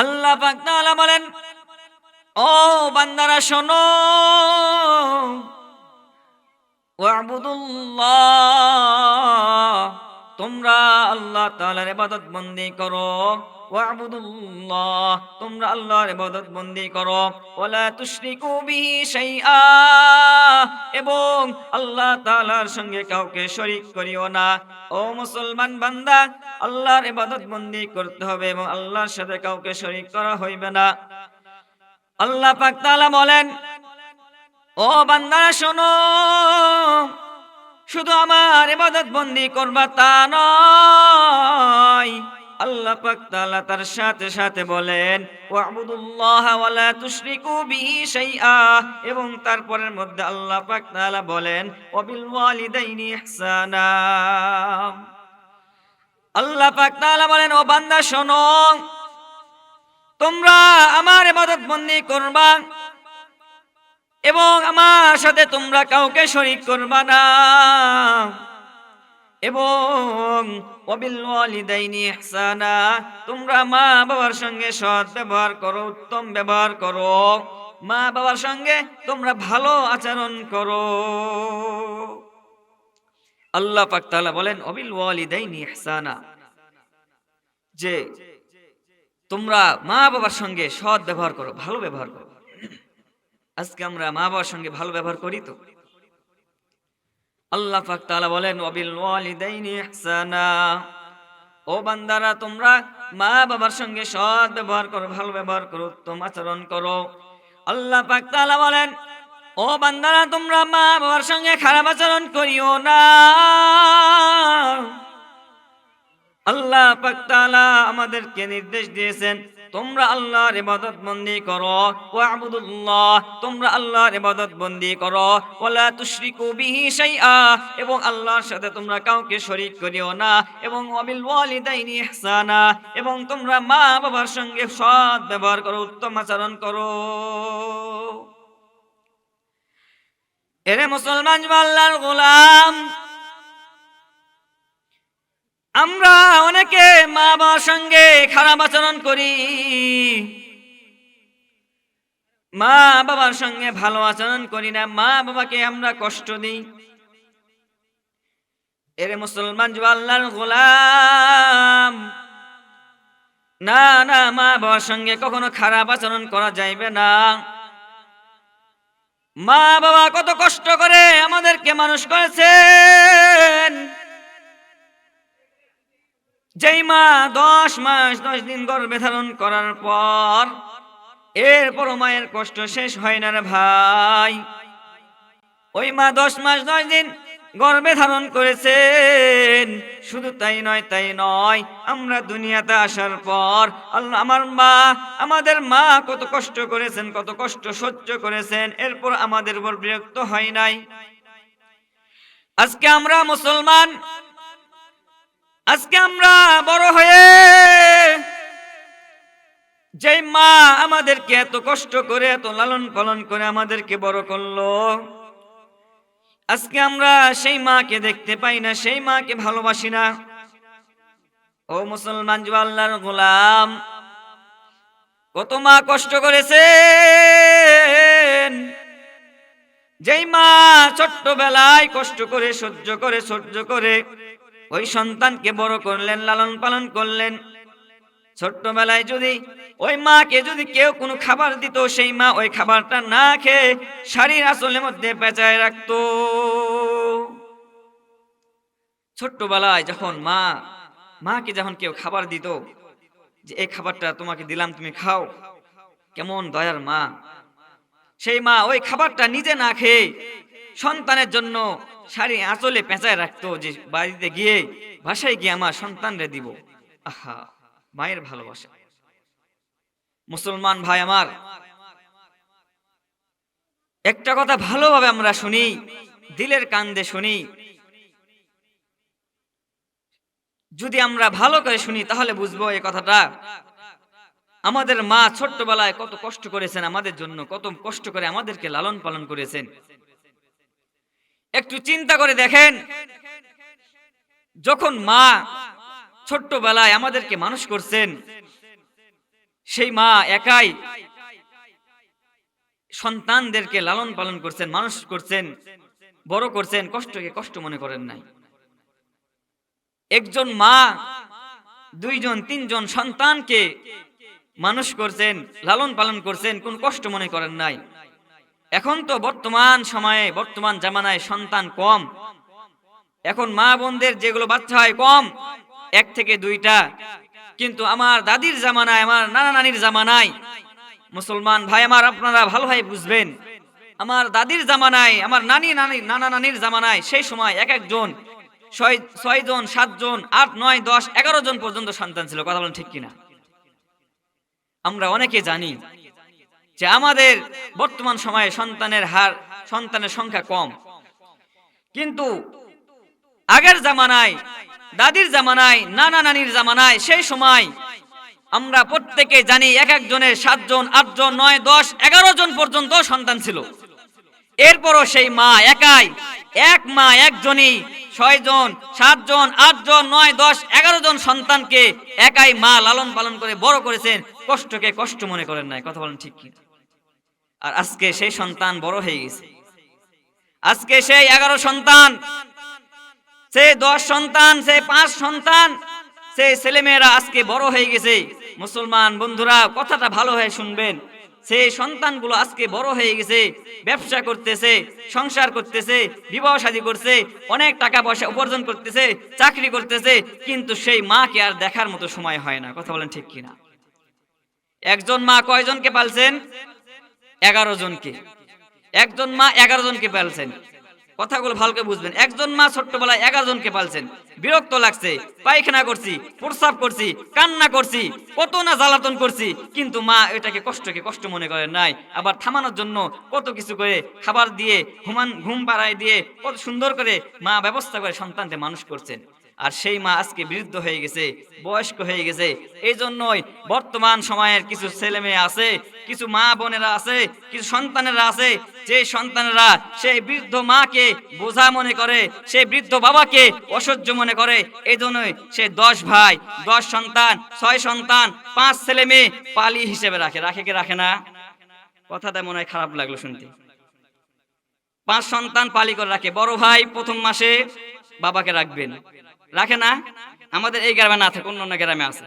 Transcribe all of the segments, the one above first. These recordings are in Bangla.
আল্লাহ পাক বলেন ও বান্দারা শোনো। ওয়াবুদুল্লাহ তোমরা আল্লাহ তাআলার ইবাদত বন্দি করো। ওয়াবুদুল্লাহ, তোমরা আল্লাহর ইবাদত বন্দি করো। ওয়ালা তুশরিকু বিহি শাইআ, এবং আল্লাহ তাআলার সঙ্গে কাউকে শরীক করিও না। ও মুসলমান বান্দা, আল্লাহর ইবাদত বন্দি করতে হবে এবং আল্লাহর সাথে কাউকে শরীক করা হইবে না। আল্লাহ পাক তাআলা বলেন, ও বান্দারা শোনো শুধু আমার ইবাদত বন্দি করবা তা নয়। আল্লাহ পাক তাআলা তার সাথে সাথে বলেন, ওয়াবুদুল্লাহ ওয়ালা তুশরিকু বিহি শাইআ। এবং তারপরের মধ্যে আল্লাহ পাক তাআলা বলেন, ওয়াবিল ওয়ালিদাইনি ইহসানা। আল্লাহ পাক তাআলা বলেন, ও বান্দা, শোনো, তোমরা আমার ইবাদত বন্দি করবা এবং আমার সাথে তোমরা কাউকে শরীক করবা না। এবং তোমরা মা বাবার সঙ্গে সৎ ব্যবহার করো, উত্তম ব্যবহার করো। মা বাবার সঙ্গে তোমরা ভালো আচরণ করো। আল্লাহ পাক তাআলা বলেন, ওয়াবিল ওয়ালিদাইনি ইহসানা, যে তোমরা মা বাবার সঙ্গে সৎ ব্যবহার করো, ভালো ব্যবহার করো। আজকে আমরা মা বাবার সঙ্গে ভালো ব্যবহার করি তো। আল্লাহ পাক তাআলা বলেন, ওয়াবিল ওয়ালিদাইনি ইহসানা। ও বান্দারা, তোমরা মা বাবার সঙ্গে সৎ ব্যবহার করো, ভালো ব্যবহার করো, উত্তম আচরণ করো। আল্লাহ পাক বলেন, ও বান্দারা, তোমরা মা বাবার সঙ্গে খারাপ আচরণ করিও না। আল্লাহ পাক আমাদেরকে নির্দেশ দিয়েছেন তোমরা আল্লাহর ইবাদত বন্দি করো, ওয়াবুদুল্লাহ, তোমরা আল্লাহর ইবাদত বন্দি করো, ওয়ালা তুশরিকু বিহি শাইআ, এবং আল্লাহর সাথে তোমরা কাউকে শরীক করিও না, এবং ওয়াবিল ওয়ালিদাইনি ইহসানা, এবং তোমরা মা বাবার সঙ্গে সৎ ব্যবহার করো, উত্তম আচরণ করো। এরে মুসলমান আল্লাহর গোলাম আমরা অনেকে মা বাবার সঙ্গে খারাপ আচরণ করি। মা বাবার সঙ্গে ভালো আচরণ করি না, মা বাবাকে আমরা কষ্ট দিই। এরে মুসলমান আল্লাহর গোলাম, না না, মা বাবার সঙ্গে কখনো খারাপ আচরণ করা যাইবে না। মা বাবা কত কষ্ট করে আমাদেরকে মানুষ করেছেন। যেই মা দশ মাস, দশ দিন গর্ভে ধারণ করার পর এরপর মায়ের কষ্ট শেষ হয় না রে ভাই। ওই মা দশ মাস, দশ দিন গর্ভে ধারণ করেছেন। শুধু তাই নয় তাই নয়, আমরা দুনিয়াতে আসার পর আল্লাহ আমার মা, আমাদের মা কত কষ্ট করেছেন, কত কষ্ট সহ্য করেছেন, এরপর আমাদের উপর বিরক্ত হয় নাই। আজকে আমরা মুসলমান আজকে আমরা বড় হয়ে যেই মা আমাদেরকে এত কষ্ট করে, এত লালন পালন করে আমাদেরকে বড় করল, আজকে আমরা সেই মাকে দেখতে পাই না, সেই মাকে ভালোবাসি না। ও মুসলমান আল্লাহর গোলাম, কত মা কষ্ট করেছে যেই মা ছোট্টবেলায় কষ্ট করে, সহ্য করে সহ্য করে ওই সন্তানকে বড় করলেন, লালন পালন করলেন। ছোট্টবেলায় যদি ওই মাকে যদি কেউ কোনো খাবার দিত, সেই মা ওই খাবারটা না খেয়ে শাড়ির আসলের মধ্যে পেঁচায় রাখতো। ছোট্টবেলায় যখন মা, মাকে যখন কেউ খাবার দিত, যে, এই খাবারটা তোমাকে দিলাম, তুমি খাও। কেমন দয়ার মা। সেই মা ওই খাবারটা নিজে না খেয়ে সন্তানের জন্য শাড়ি আঁচলে পেঁচায় রাখতো যে বাড়িতে গিয়ে বাসায় গিয়ে আমার সন্তানরে দিব। আহা, মায়ের ভালোবাসা। মুসলমান ভাই আমার, একটা কথা ভালোভাবে আমরা শুনি, দিলের কান্দে শুনি। যদি আমরা ভালো করে শুনি, তাহলে বুঝব এই কথাটা। আমাদের মা ছোট্টবেলায় কত কষ্ট করেছেন, আমাদের জন্য কত কষ্ট করে আমাদেরকে লালন পালন করেছেন। একটু চিন্তা করে দেখেন, যখন মা ছোট্টবেলায় আমাদেরকে মানুষ করছেন, সেই মা একাই সন্তানদেরকে লালন পালন করছেন, মানুষ করছেন, বড় করছেন, কষ্টকে কষ্ট মনে করেন নাই। একজন মা, দুইজন, তিনজন সন্তানকে মানুষ করছেন, লালন পালন করছেন, কোন কষ্ট মনে করেন নাই। এখন তো বর্তমান সময়ে, বর্তমান জামানায় সন্তান কম। এখন মা বোনদের যেগুলো বাচ্চা হয় কম, এক থেকে দুইটা। কিন্তু আমার দাদির জামানায়, আমার নানা নানির জামানায়, মুসলমান ভাই আমার আপনারা ভালোভাবে বুঝবেন, আমার দাদির জামানায়, আমার নানি নানি, নানা নানির জামানায় সেই সময় এক একজন, ছয় ছয় জন সাতজন আট, নয়, দশ, এগারো জন পর্যন্ত সন্তান ছিল, কথা বলেন ঠিক কিনা? আমরা অনেকে জানি যে আমাদের বর্তমান সময়ে সন্তানের হার, সন্তানের সংখ্যা কম। কিন্তু আগের জামানায়, দাদির জামানায়, নানা নানির জামানায়, সেই সময় আমরা প্রত্যেকে জানি এক একজনের সাতজন, আটজন, নয়, দশ, এগারো জন পর্যন্ত সন্তান ছিল। এরপরও সেই মা একাই, এক মা একজনই ছয় জন সাতজন আটজন নয়, দশ, এগারো জন সন্তানকে একাই মা লালন পালন করে বড় করেছেন। কষ্টকে কষ্ট মনে করেন নাই। কথা বলেন ঠিক কি আর আজকে সেই সন্তান বড় হয়ে গেছে। আজকে সেই এগারো সন্তান, সে দশ সন্তান, সে পাঁচ সন্তান, সে ছেলেমেয়েরা আজকে বড় হয়ে গেছে। মুসলমান বন্ধুরা, কথাটা ভালো হয়ে শুনবেন। সেই সন্তানগুলো আজকে বড় হয়ে গেছে, ব্যবসা করতেছে, সংসার করতেছে, বিবাহ শাদী করছে, অনেক টাকা পয়সা উপার্জন করতেছে, চাকরি করতেছে, কিন্তু সেই মাকে আর দেখার মতো সময় হয় না। কথা বলেন ঠিক কিনা? একজন মা কয়জনকে পালছেন? এগারো জনকে। একজন মা এগারো জনকে পালছেন। কথাগুলো ভালো করে বুঝবেন। একজন মা ছোট্টবেলায় এগারো জনকে পালছেন। বিরক্ত লাগছে। পায়খানা করছি, প্রস্রাব করছি, কান্না করছি, কত না জ্বালাতন করছি। কিন্তু মা এটাকে কষ্টকে কষ্ট মনে করে নাই। আবার থামানোর জন্য কত কিছু করে খাবার দিয়ে, ঘুমান ঘুম পাড়ায় দিয়ে কত সুন্দর করে মা ব্যবস্থা করে সন্তানকে মানুষ করছেন। আর সেই মা আজকে বৃদ্ধ হয়ে গেছে, বয়স্ক হয়ে গেছে। এই জন্যই বর্তমান সময়ের কিছু ছেলে মেয়ে আছে, কিছু মা বোনেরা আছে, কিছু সন্তানেরা আছে। যে সন্তানেরা সেই বৃদ্ধ মাকে বোঝা মনে করে, সেই বৃদ্ধ বাবাকে অসহ্য মনে করে এই জন্যই সে দশ ভাই, দশ সন্তান, ছয় সন্তান, পাঁচ ছেলে মেয়ে পালি হিসেবে রাখে। রাখে কি রাখে না? কথাটা মনে হয় খারাপ লাগল শুনতে। পাঁচ সন্তান পালি করে রাখে। বড় ভাই প্রথম মাসে বাবাকে রাখবেন। রাখে না? আমাদের এই গ্রামে না থাকে অন্য অন্য গ্রামে আছে।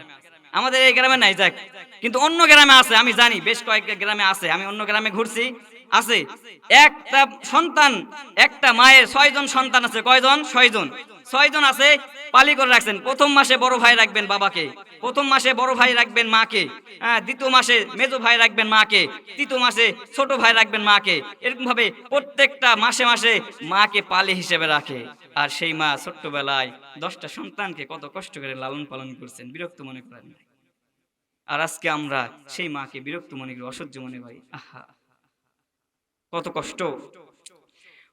আমাদের এই গ্রামে নাই, যাক। কিন্তু অন্য গ্রামে আছে, আমি জানি, বেশ কয়েক গ্রামে আছে। আমি অন্য গ্রামে ঘুরছি, আছে। একটা সন্তান, একটা মায়ের ছয়জন সন্তান আছে। কয়জন? ছয়জন। ছয়জন আছে, পালি করে রাখছেন। প্রথম মাসে বড় ভাই রাখবেন বাবাকে। প্রথম মাসে বড় ভাই রাখবেন মাকে। হ্যাঁ দ্বিতীয় মাসে মেজো ভাই রাখবেন মাকে। তৃতীয় মাসে ছোট ভাই রাখবেন মাকে। এরকম ভাবে প্রত্যেকটা মাসে মাসে মাকে পালি হিসেবে রাখে। আর সেই মা ছোট্টবেলায় দশটা সন্তানকে কত কষ্ট করে লালন পালন করছেন, বিরক্ত মনে করেন আর আজকে আমরা সেই মাকে বিরক্ত মনে করি, অসহ্য মনে করি। আহা, কত কষ্ট।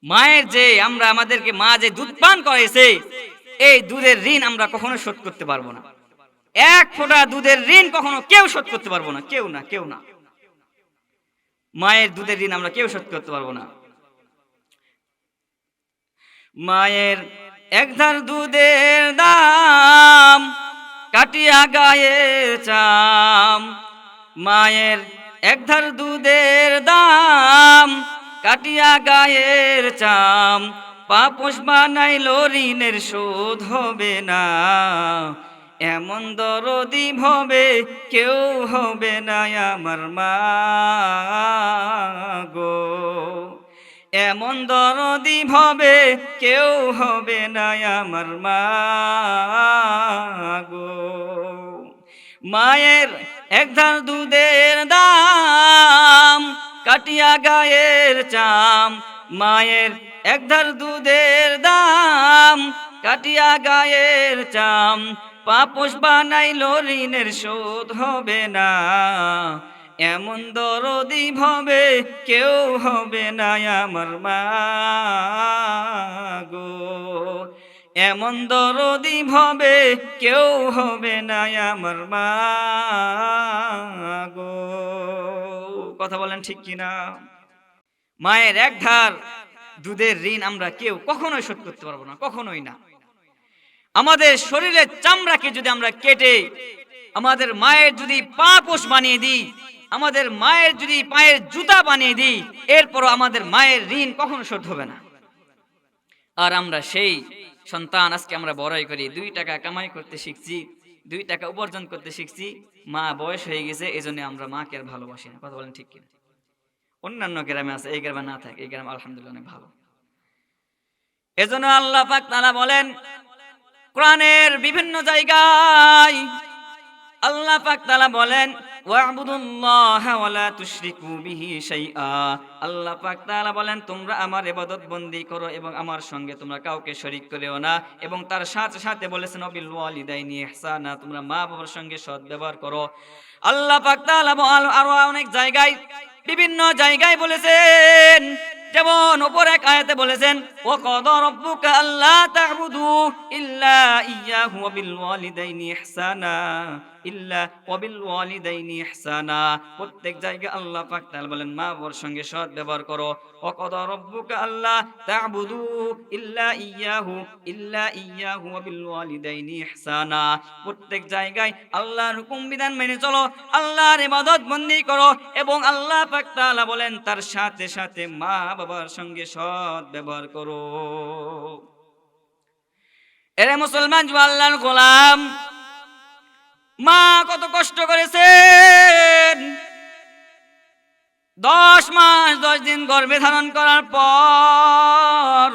মায়ের যে আমরা আমাদেরকে মা যে দুধ পান করেছে এই দুধের ঋণ আমরা কখনো শোধ করতে পারব না। এক ফোঁটা দুধের ঋণ কখনো কেউ শোধ করতে পারব না, কেউ না কেউ না। মায়ের দুধের ঋণ আমরা কেউ শোধ করতে পারব না। মায়ের একধার দুধের দাম কাটিয়া গায়ের চাম। মায়ের একধার দুধের দাম কাটিয়া গায়ের চাম। পাপস বানাইল ঋণের শোধ হবে না। এমন দরদি ভবে, কেউ হবে না আমার মা গো। এমন দরদি ভবে, কেউ হবে না আমার মা গো। মায়ের একধার দুধের দাম, কাটিয়া গায়ের চাম। মায়ের একধার দুধের দাম, কাটিয়া গায়ের চাম। পাপস বানাইল, ঋণের শোধ হবে না। এমন দরদি ভবে কেউ হবে না আমার মা গো। এমন দরদি ভবে কেউ হবে না আমার মা গো। কথা বলেন ঠিক কিনা? মায়ের এক ধার, দুধের ঋণ আমরা কেউ কখনোই শোধ করতে পারব না, কখনোই না। আমাদের শরীরের চামড়াকে যদি আমরা কেটে, আমাদের মায়ের যদি পা পোষ বানিয়ে দিই, আমাদের মায়ের যদি পায়ের জুতা বানিয়ে দিই, এরপরও আমাদের মায়ের ঋণ কখনো শোধ হবে না। আর আমরা সেই সন্তান আজকে আমরা বড়াই করি। দুই টাকা কামাই করতে শিখছি, দুই টাকা উপার্জন করতে শিখছি। মা বয়স হয়ে গেছে এই জন্য আমরা মাকে আর ভালোবাসি না। কথা বলেন ঠিক কিনা? অন্যান্য গ্রামে আছে, এই গ্রামে না থাকে, এই গ্রামে আলহামদুলিল্লাহ অনেক ভালো। এজন্য আল্লাহ পাক তাআলা বলেন কোরআনের বিভিন্ন জায়গায় আল্লাহ পাক তাআলা বলেন আল্লাহ পাক বলেন, তোমরা আমার ইবাদত বন্দি করো এবং আমার সঙ্গে তোমরা কাউকে শরিক করিও না। এবং তার সাথে সাথে বলেছেন, অবিল ওয়ালিদাইনি ইহসানা, তোমরা মা বাবার সঙ্গে সৎ ব্যবহার করো। আল্লাহ পাক তাআলা আরও অনেক জায়গায়, বিভিন্ন জায়গায় বলেছেন যেমন ওপর এক আয়াতে বলেছেন ও কদ রব্বুকা আল্লাহ তা'বুদু ইল্লা ইয়াহু ওয়া বিল ওয়ালিদাইনি ইহসানা। ইল্লা ওয়া বিল ওয়ালিদাইনি ইহসানা। প্রত্যেক জায়গায় আল্লাহ পাক তাআলা বলেন, মা সঙ্গে সৎ ব্যবহার করো। ও কদ রব্বুকা আল্লাহ তা'বুদু ইল্লা ইয়াহু ইল্লা ইয়াহু ওয়া বিল ওয়ালিদাইনি ইহসানা। প্রত্যেক জায়গায় আল্লাহর হুকুম, বিধান মেনে চলো, আল্লাহর ইবাদত বন্দি করো এবং আল্লাহ পাক তাআলা বলেন, তার সাথে সাথে মা বাবার সঙ্গে সৎ ব্যবহার করো। এরে মুসলমান আল্লাহর গোলাম মা কত কষ্ট করেছেন। দশ মাস, দশ দিন গর্ভে ধারণ করার পর।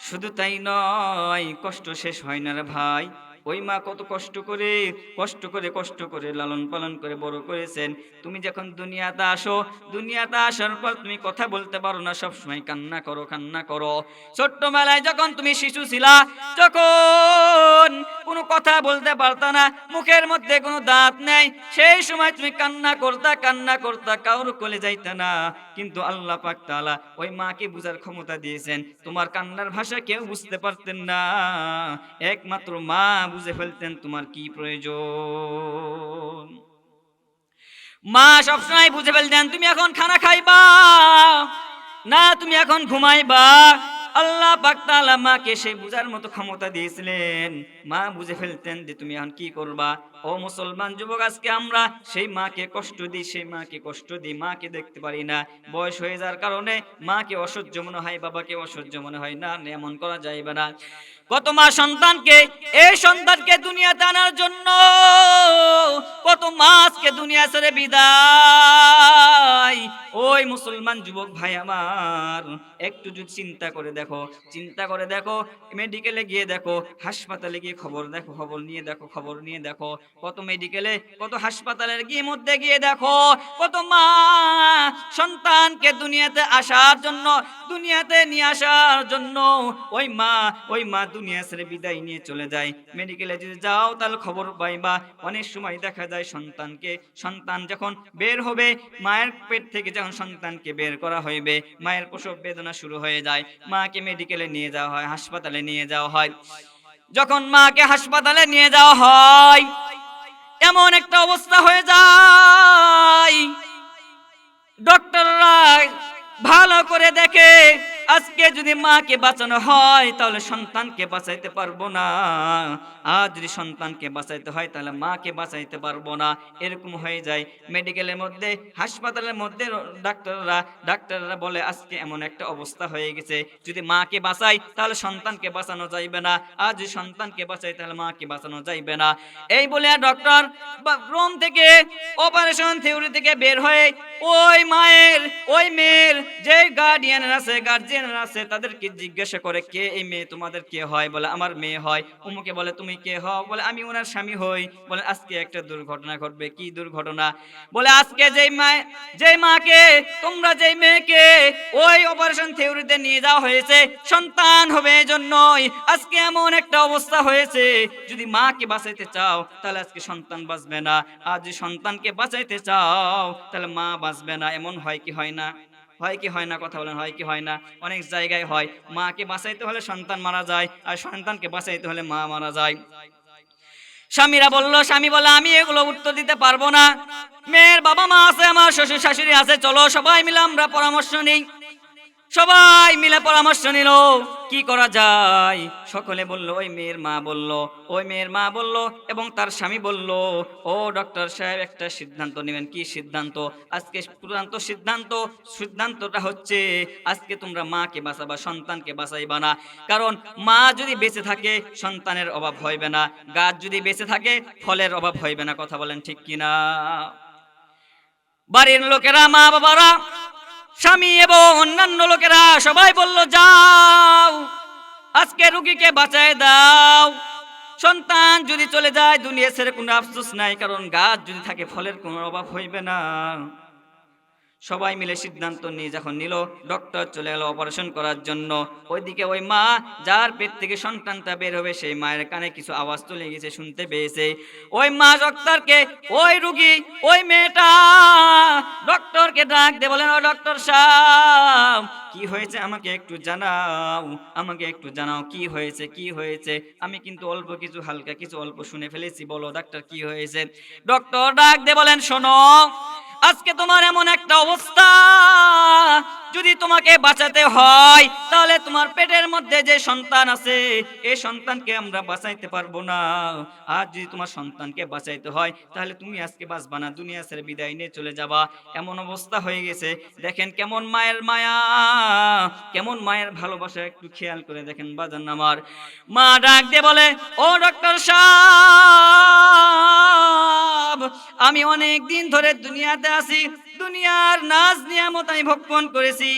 শুধু তাই নয়, কষ্ট শেষ হয় না রে ভাই। ওই মা কত কষ্ট করে কষ্ট করে কষ্ট করে লালন পালন করে বড় করেছেন। তুমি যখন দুনিয়াতে আসো, দুনিয়াতে আসার পর তুমি কথা বলতে পারো না সব সময় কান্না করো কান্না করো। ছোট্টবেলায় যখন তুমি শিশু ছিলা যখন কোনো কথা বলতে পারতা না, মুখের মধ্যে কোনো দাঁত নেই। সেই সময় তুমি কান্না করতা কান্না করতা, কারোর কোলে যাইতা না। কিন্তু আল্লাহ পাক তাআলা ওই মাকে বুঝার ক্ষমতা দিয়েছেন, তোমার কান্নার ভাষা কেউ বুঝতে পারতেন না। একমাত্র মা বুঝে ফেলতেন তোমার কি প্রয়োজন? মা সবসময় বুঝে ফেলতেন তুমি এখন খানা খাইবা? না তুমি এখন ঘুমাইবা? আল্লাহ পাক তাআলা মাকে সেই বুঝার মতো ক্ষমতা দিয়েছিলেন। মা বুঝে ফেলতেন যে তুমি এখন কি করবা? ও মুসলমান যুবক আজকে আমরা সেই মাকে কষ্ট দিই সেই মাকে কষ্ট দিই মাকে দেখতে পারি না। বয়স হয়ে যাওয়ার কারণে মাকে অসহ্য মনে হয় বাবাকে অসহ্য মনে হয় না, এমন করা যাইবে না। কত মা সন্তানকে এই সন্তানকে দুনিয়াতে আনার জন্য কত মাসকে দুনিয়া ছেড়ে বিদায়। ওই মুসলমান যুবক ভাই আমার, একটু যদি চিন্তা করে দেখো, চিন্তা করে দেখো মেডিকেলে গিয়ে দেখো, হাসপাতালে গিয়ে খবর দেখো, খবর নিয়ে দেখো, খবর নিয়ে দেখো, কত মেডিকেলে কত হাসপাতালের গিয়ে মধ্যে গিয়ে দেখো, কত মা সন্তানকে দুনিয়াতে আসার জন্য, দুনিয়াতে নিয়ে আসার জন্য, ওই মা ওই মা দুনিয়া ছেড়ে বিদায় নিয়ে চলে যায়। মেডিকেলে যদি যাও, তাহলে খবর পাইবা। অনেক সময় দেখা যায় সন্তানকে, সন্তান যখন বের হবে, মায়ের পেট থেকে যখন সন্তানকে বের করা হইবে, মায়ের প্রসব বেদনা শুরু হয়ে যায়। মাকে মেডিকেলে নিয়ে যাওয়া হয়, হাসপাতালে নিয়ে যাওয়া হয়। যখন মাকে হাসপাতালে নিয়ে যাওয়া হয়, এমন একটা অবস্থা হয়ে যায়। ডক্টররা ভালো করে দেখে, আজকে যদি মাকে বাঁচানো হয়, তাহলে সন্তানকে বাঁচাইতে পারব না। আর যদি সন্তানকে বাঁচাইতে হয়, তাহলে মাকে বাঁচাইতে পারব না। এরকম হয়ে যায়। মেডিকেলের মধ্যে, হাসপাতালের মধ্যে ডাক্তাররা ডাক্তাররা বলে, আজকে এমন একটা অবস্থা হয়ে গেছে। যদি মাকে বাঁচাই, তাহলে সন্তানকে বাঁচানো যাইবে না। আর যদি সন্তানকে বাঁচাই, তাহলে মাকে বাঁচানো যাইবে না। এই বলে ডক্টর রুম থেকে অপারেশন থিওরি থেকে বের হয়ে, ওই মায়ের, ওই মেয়ের যে গার্ডিয়ান আছে গার্জিয়ান আছে, তাদেরকে জিজ্ঞাসা করে, কে এই মেয়ে? তোমাদের কে হয়? বলে, আমার মেয়ে হয়। উমুকে বলে, তুমি কে হও বলে, আমি ওনার স্বামী হই। বলে, আজকে একটা দুর্ঘটনা ঘটবে। কি দুর্ঘটনা? বলে, আজকে যেই মা, যেই মাকে, তোমরা যেই মেয়েকে ওই অপারেশন থিওরিতে নিয়ে যাওয়া হয়েছে, সন্তান হবে এজন্যই। আজকে এমন একটা অবস্থা হয়েছে, যদি মাকে বাঁচাইতে চাও, তাহলে আজকে সন্তান বাঁচবে না। আর যদি সন্তানকে বাঁচাইতে চাও, তাহলে মা বাঁচবে না। এমন হয় কি হয় না? হয় কি হয় না কথা বলেন, হয় কি হয় না, অনেক জায়গায় হয়। মাকে বাঁচাইতে হলে সন্তান মারা যায় আর সন্তানকে বাঁচাইতে হলে মা মারা যায়। স্বামীরা বলল, স্বামী বলে, আমি এগুলো উত্তর দিতে পারব না। মেয়ের বাবা মা আছে, আমার শ্বশুর শাশুড়ি আছে, চলো সবাই মিলে আমরা পরামর্শ নিই। সবাই মিলে পরামর্শ নিল, কি করা যায়? সকলে বলল, ওই মেয়ের মা বলল, ওই মেয়ের মা বলল এবং তার স্বামী বলল, ও ডক্টর সাহেব, একটা সিদ্ধান্ত নেবেন। কি সিদ্ধান্ত? আজকে চূড়ান্ত সিদ্ধান্ত, সিদ্ধান্তটা হচ্ছে আজকে তোমরা মাকে বাঁচাবা, সন্তানকে বাঁচাইবা না। কারণ মা যদি বেঁচে থাকে, সন্তানের অভাব হইবে না। গাছ যদি বেঁচে থাকে, ফলের অভাব হইবে না। কথা বলেন ঠিক কিনা? বাড়ির লোকেরা মা বাবারা স্বামী এবং অন্যান্য লোকেরা সবাই বলল, যাও, আজকে রুগীকে বাঁচায় দাও। সন্তান যদি চলে যায়, দুনিয়া ছেড়ে কোনো আফসোস নাই, কারণ গাছ যদি থাকে, ফলের কোনো অভাব হইবে না। সবাই মিলে সিদ্ধান্ত নিয়ে যখন নিল ডক্টর চলে গেল অপারেশন করার জন্য। ওইদিকে ওই মা, যার পেট থেকে সন্তানটা বের হবে, সেই মায়ের কানে কিছু আওয়াজ চলে গেছে শুনতে পেয়েছে। ওই মা ডক্টরকে ওই রুগী, ওই মেয়েটা ডক্টরকে ডাক দিয়ে বলেন, ও ডক্টর সাহেব, কি হয়েছে আমাকে একটু জানাও, আমাকে একটু জানাও, কি হয়েছে কি হয়েছে? আমি কিন্তু অল্প কিছু, হালকা কিছু অল্প শুনে ফেলেছি, বলো ডাক্তার কি হয়েছে? ডক্টর ডাক দিয়ে বলেন, শোনো আজকে তোমার এমন একটা অবস্থা। যদি তোমাকে বাঁচাতে হয়, তাহলে তোমার পেটের মধ্যে যে সন্তান আছে এই সন্তানকে আমরা বাঁচাইতে পারব না। আর যদি তোমার সন্তানকে বাঁচাইতে হয়, তাহলে তুমি আজকে বাঁচবা না, দুনিয়া ছেড়ে বিদায় নিয়ে চলে যাবা। এমন অবস্থা হয়ে গেছে। দেখেন কেমন মায়ের মায়া, কেমন মায়ের ভালোবাসা, একটু খেয়াল করে দেখেন বাজান আমার। মা ডাক দিয়ে বলে, ও ডক্টর সাহেব আমি অনেক দিন ধরে দুনিয়াতে আছি। দুনিয়ার নাজ নিয়ামত আমি ভক্ষণ করেছি।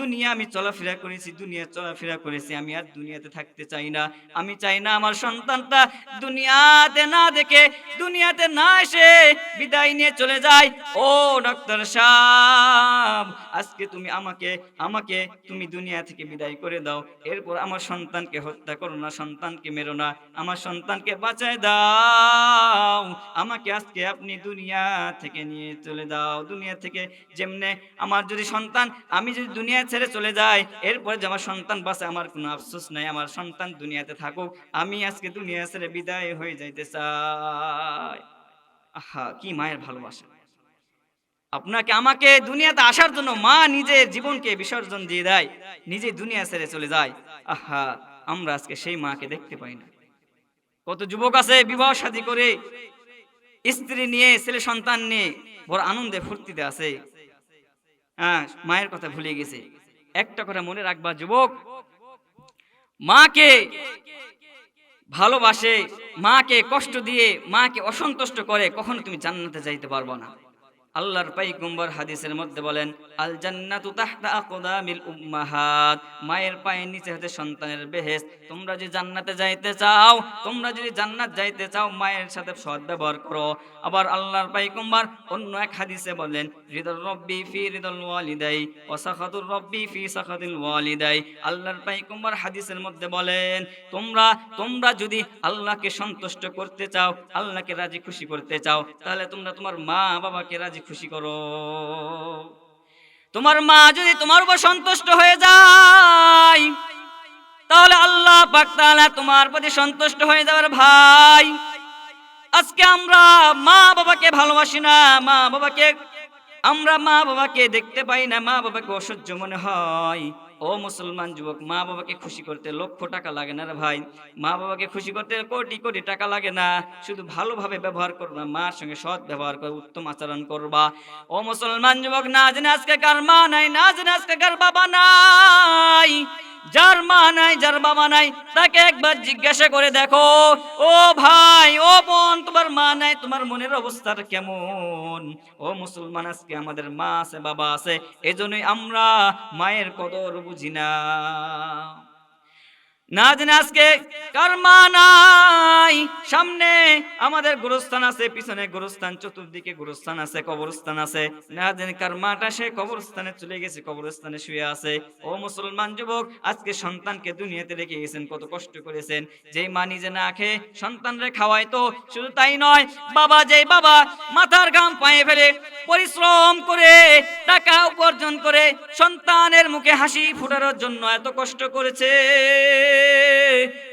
দুনিয়া আমি চলাফেরা করেছি, দুনিয়া চলাফেরা করেছি। আমি আর দুনিয়াতে থাকতে চাই না। আমি চাই না আমার সন্তানটা দুনিয়াতে না দেখে, দুনিয়াতে না এসে বিদায় নিয়ে চলে যায়। ও ডক্টর সাহেব, আজকে তুমি আমাকে আমাকে তুমি দুনিয়া থেকে বিদায় করে দাও। এরপর আমার সন্তানকে হত্যা করো না, সন্তানকে মেরো না। আমার সন্তানকে বাঁচায় দাও। আমাকে আজকে আপনি দুনিয়া থেকে নিয়ে চলে দাও দুনিয়া থেকে যেমনে আমার যদি সন্তান, আমি যদি দুনিয়া ছেড়ে চলে যাই, এরপরে যে আমার সন্তান বাঁচে, আমার কোনো আফসোস নাই, আমার সন্তান দুনিয়াতে থাকুক, আমি আজকে দুনিয়া ছেড়ে বিদায় হয়ে যাইতে চাই। আহা, কি মায়ের ভালোবাসা। আপনাকে আমাকে দুনিয়াতে আসার জন্য মা নিজের জীবনকে বিসর্জন দিয়ে দেয় নিজে দুনিয়া ছেড়ে চলে যায়। আহা, আমরা আজকে সেই মাকে দেখতে পাই না। কত যুবক আছে বিবাহ শাদী করে, স্ত্রী নিয়ে, ছেলে সন্তান নিয়ে বড় আনন্দে ফুর্তিতে আছে। হ্যাঁ মায়ের কথা ভুলে গেছে। একটা কথা মনে রাখবা, যুবক। মাকে ভালোবাসে, মাকে কষ্ট দিয়ে, মাকে অসন্তুষ্ট করে কখনো তুমি জান্নাতে যাইতে পারব না। আল্লাহর পাইগম্বর হাদিসের মধ্যে বলেন আল জান্নাতু তাহতা আকদামিল উম্মাহাত। মায়ের পায়ের নিচে হতে সন্তানের বেহেস তোমরা যদি জান্নাতে যাইতে চাও, তোমরা যদি জান্নাত যাইতে চাও, মায়ের সাথে সৎ ব্যবহার করো। আবার আল্লাহর পাইগম্বর অন্য এক হাদিসে বলেন হৃদল রব্বি ফি হৃদল ওয়ালিদাই ওয়া সাখাতুর রব্বি ফি সাখাতিল ওয়ালিদাই। আল্লাহর পাইগম্বর হাদিসের মধ্যে বলেন, তোমরা তোমরা যদি আল্লাহকে সন্তুষ্ট করতে চাও, আল্লাহকে রাজি খুশি করতে চাও, তাহলে তোমরা তোমার মা বাবাকে রাজি খুশি করো। তোমার মা যদি তোমার উপর সন্তুষ্ট হয়ে যায়, তাহলে আল্লাহ পাক তাআলা তোমার প্রতি সন্তুষ্ট হয়ে যাবার ভাই। আজকে আমরা মা বাবাকে ভালোবাসি না, মা বাবাকে, আমরা মা বাবাকে দেখতে পাই না, মা বাবাকে অসহ্য মনে হয়। ও মুসলমান যুবক, মা বাবাকে খুশি করতে লক্ষ টাকা লাগে না রে ভাই। মা বাবাকে খুশি করতে কোটি কোটি টাকা লাগে না। শুধু ভালোভাবে ব্যবহার করবা, মার সঙ্গে সৎ ব্যবহার করে উত্তম আচরণ করবা। ও মুসলমান যুবক, না জেনে আজকে কার মা নাই, না জানে আজকে কার বাবা নাই। যার মা নাই, যার বাবা নাই, তাকে একবার জিজ্ঞাসা করে দেখো। ও ভাই, ও বোন, তোমার মা নাই, তোমার মনের অবস্থার কেমন? ও মুসলমান, আজকে আমাদের মা আছে, বাবা আছে, এজন্যই আমরা মায়ের কদর বুঝি না। আজকে কার মা নাই। সামনে আমাদের গোরস্থান আছে, পিছনে গোরস্থান, চতুর্দিকে গোরস্থান আছে, কবরস্থান আছে। না জানে কার সে কবরস্থানে চলে গেছে, কবরস্থানে শুয়ে আছে। ও মুসলমান যুবক, আজকে সন্তানকে দুনিয়াতে রেখে গেছেন, কত কষ্ট করেছেন। যেই মা নিজে না খেয়ে সন্তানরে খাওয়ায় তো, শুধু তাই নয়, বাবা যেই বাবা মাথার ঘাম পায়ে ফেলে পরিশ্রম করে, টাকা উপার্জন করে সন্তানের মুখে হাসি ফুটানোর জন্য এত কষ্ট করেছে।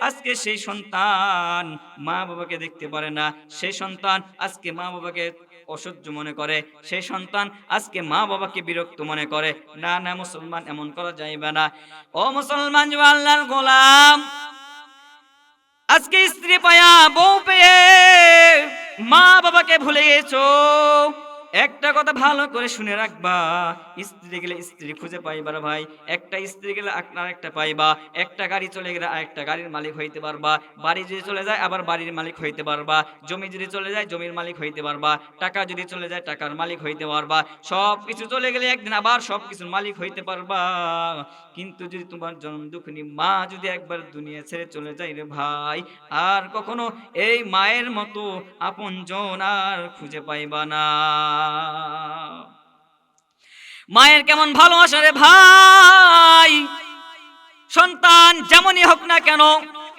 আজকে সেই সন্তান মা বাবাকে দেখতে পারে না। সেই সন্তান আজকে মা বাবাকে অসহ্য মনে করে। সেই সন্তান আজকে মা বাবাকে বিরক্ত মনে করে। না না, মুসলমান, এমন করা যাইবে না। ও মুসলমান আল্লাহর গোলাম, আজকে স্ত্রী পায়া বউ পেয়ে মা বাবাকে ভুলে গেছো। একটা কথা ভালো করে শুনে রাখবা। স্ত্রী গেলে স্ত্রী খুঁজে পাইবার ভাই। একটা স্ত্রী গেলে আর একটা পাইবা। একটা গাড়ি চলে গেলে আরেকটা গাড়ির মালিক হইতে পারবা। বাড়ি যদি চলে যায়, আবার বাড়ির মালিক হইতে পারবা। জমি যদি চলে যায়, জমির মালিক হইতে পারবা। টাকা যদি চলে যায়, টাকার মালিক হইতে পারবা। সব কিছু চলে গেলে একদিন আবার সব কিছুর মালিক হইতে পারবা। কিন্তু যদি তোমার জন্ম দুঃখিনী মা যদি একবার দুনিয়া ছেড়ে চলে যায় রে ভাই, আর কখনো এই মায়ের মতো আপন জন আর খুঁজে পাইবা না। মায়ের কেমন ভালোবাসা রে ভাই? সন্তান যেমনই হোক না কেন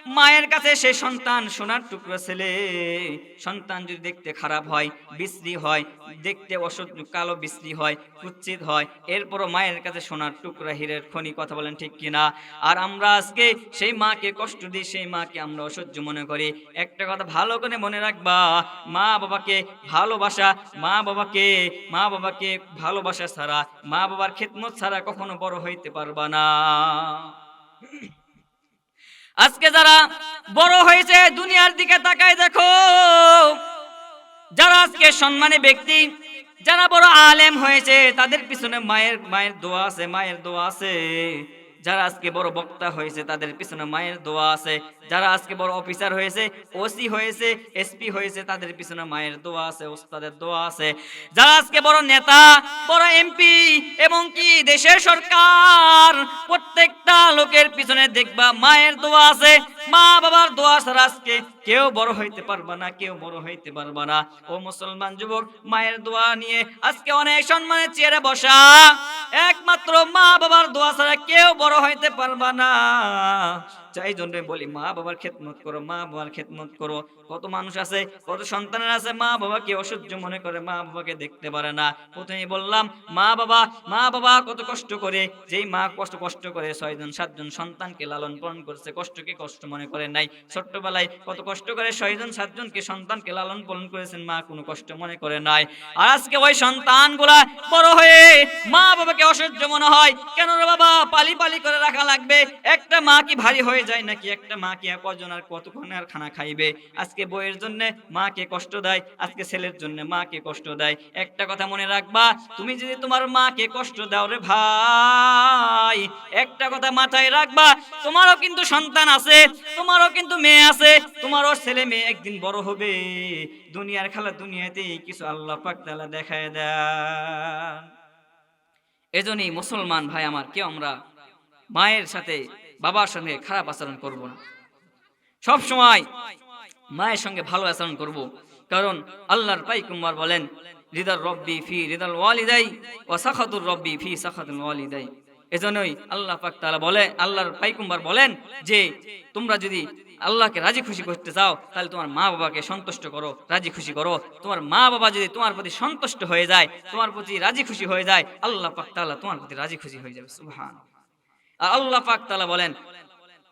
মায়ের কাছে সে সন্তান, সোনার টুকরো ছেলে। সন্তান যদি দেখতে খারাপ হয়, বিশ্রী হয়, দেখতে অসহ্য কালো, বিশ্রী হয়, কুচ্ছিত হয়, এরপরও মায়ের কাছে সোনার টুকরা, হীরের খনি কথা বলেন ঠিক কিনা? আর আমরা আজকে সেই মাকে কষ্ট দিই, সেই মাকে আমরা অসহ্য মনে করি। একটা কথা ভালো করে মনে রাখবা, মা বাবাকে ভালোবাসা, মা বাবাকে মা বাবাকে ভালোবাসা ছাড়া, মা বাবার খেদমত ছাড়া কখনো বড় হইতে পারবা না। আজকে যারা বড় হয়েছে দুনিয়ার দিকে তাকায় দেখো, যারা আজকে সম্মানী ব্যক্তি, যারা বড় আলেম হয়েছে, তাদের পিছনে মায়ের মায়ের দোয়া আছে, মায়ের দোয়া আছে। যারা আজকে বড় বক্তা হয়েছে, তাদের পিছনে মায়ের দোয়া আছে। যারা আজকে বড় অফিসার হয়েছে, ওসি হয়েছে, এসপি হয়েছে, তাদের পিছনে মায়ের দোয়া আছে, ওস্তাদের দোয়া আছে। যারা আজকে বড় নেতা, বড় এমপি এবং কি দেশের সরকার, প্রত্যেকটা লোকের পিছনে দেখবা মায়ের দোয়া আছে। মা বাবার দোয়া ছাড়া আজকে কেউ বড় হইতে পারবে না, কেউ বড় হইতে পারবে না। ও মুসলমান যুবক, মায়ের দোয়া নিয়ে আজকে অনেক সম্মানের চেয়ারে বসা। একমাত্র মা বাবার দোয়া ছাড়া কেউ বড় হইতে পারবে না। চাই জন্য বলি, মা বাবার খেদমত করো, মা বাবার খেদমত করো। কত মানুষ আছে, কত সন্তানের আছে, মা বাবাকে অসহ্য মনে করে মা বাবাকে দেখতে পারে না। প্রথমে বললাম, মা বাবা মা বাবা কত কষ্ট করে, যেই মা কষ্ট কষ্ট করে ছয়জন, সাতজন সন্তানকে লালন পালন করছে, কষ্টকে কষ্ট মনে করে নাই। ছোট্টবেলায় কত কষ্ট করে ছয়জন, সাতজনকে সন্তানকে লালন পালন করেছেন, মা কোনো কষ্ট মনে করে নাই। আর আজকে ওই সন্তানগুলা বড় হয়ে মা বাবাকে অসহ্য মনে হয়, কেন রে বাবা, পালি পালি করে রাখা লাগবে? একটা মা কি ভারী হয়ে যায় নাকি একটা মা কি আর কজন আর কতক্ষণ আর খানা খাইবে? আজকে বইয়ের জন্য মাকে কষ্ট দেয়, আজকে ছেলের জন্য মাকে কষ্ট দেয়। একটা কথা মনে রাখবা, তুমি যদি তোমার মাকে কষ্ট দাও রে ভাই, একটা কথা মাথায় রাখবা, তোমারও কিন্তু সন্তান আছে, তোমারও কিন্তু মেয়ে আছে, তোমারও ছেলে মেয়ে একদিন বড় হবে। দুনিয়ার খেলা দুনিয়াতেই কিছু আল্লাহ পাক তাআলা দেখায় দেন। এজন্যই মুসলমান ভাই আমার, কেউ আমরা মায়ের সাথে বাবার সঙ্গে খারাপ আচরণ করব না। সব সময় মায়ের সঙ্গে ভালো আচরণ করব। কারণ আল্লাহর পাইকুম্বার বলেন, রিদার রব্বি ফি রিদাল ওয়ালিদাই ও সাখাতুর রব্বি ফি সাখাতুল ওয়ালিদাই। এজন্যই আল্লাহ পাক তাআলা বলে, আল্লাহর পাইকুম্বার বলেন যে, তোমরা যদি আল্লাহকে রাজি খুশি করতে চাও, তাহলে তোমার মা বাবাকে সন্তুষ্ট করো, রাজি খুশি করো। তোমার মা বাবা যদি তোমার প্রতি সন্তুষ্ট হয়ে যায়, তোমার প্রতি রাজি খুশি হয়ে যায়, আল্লাহ পাক তাআলা তোমার প্রতি রাজি খুশি হয়ে যাবে। সুবহান আল্লাহ পাক তালা বলেন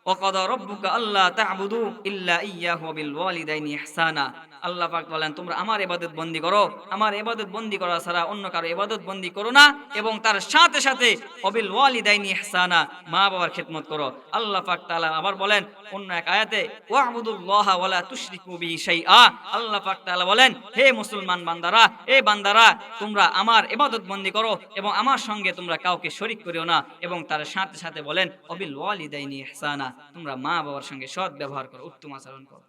ওয়াকাদা রাব্বুকা আল্লাহ তাহবুদু ইল্লা ইয়া ওয়া বিল ওয়ালিদাইনি ইহসানা। আল্লাহ পাক বলেন, তোমরা আমার ইবাদত বন্দি করো। আমার ইবাদত বন্দি করা ছাড়া অন্য কারও ইবাদত বন্দি করো না এবং তার সাথে সাথে অবিল ওয়ালিদাইনি ইহসানা মা বাবার খেদমত করো। আল্লাহ পাক তাআলা আবার বলেন, অন্য এক আয়াতে, ওয়া'বুদুল্লাহা ওয়ালা তুশরিকু বিহি শাইআ। আল্লাহ পাক তাআলা বলেন, হে মুসলমান বান্দারা হে বান্দারা, তোমরা আমার ইবাদত বন্দি করো এবং আমার সঙ্গে তোমরা কাউকে শরীক করিও না। এবং তার সাথে সাথে বলেন, অবিল ওয়ালিদাইনি ইহসানা, তোমরা মা বাবার সঙ্গে সৎ ব্যবহার করো, উত্তম আচরণ করো।